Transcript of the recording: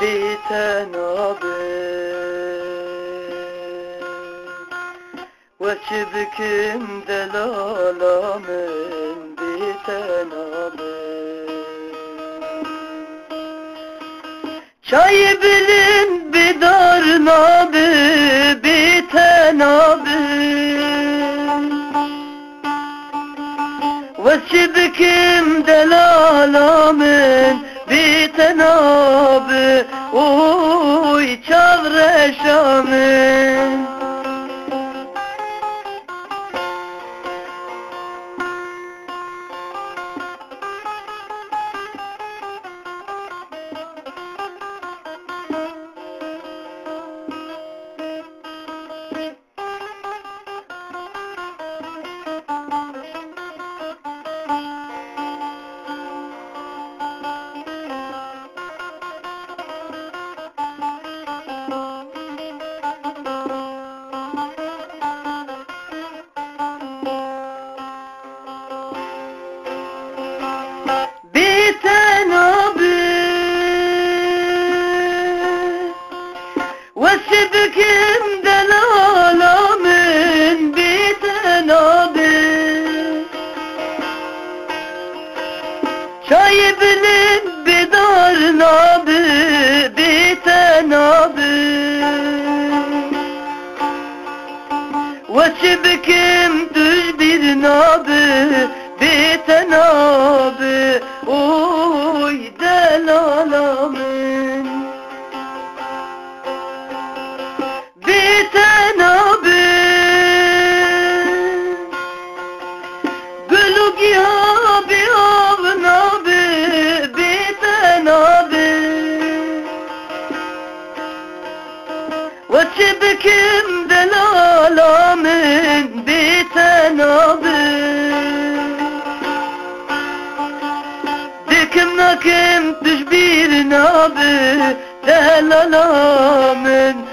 Biten abi. Veçibkim delalamın biten abi. Çayı bilin bidar nabi biten abi. Veçibkim delalamın biten abi Oy çavreşamın biten abi. Vesibkim delalamin biten abi. Çayı bilin bidar nabi Vesibkim düz bir nabi biten abi Oy delalamın Biten abi Gülük ya bir avın abi Biten abi Veçibkim delalamin Nakim düş bir nabi delalamin Oy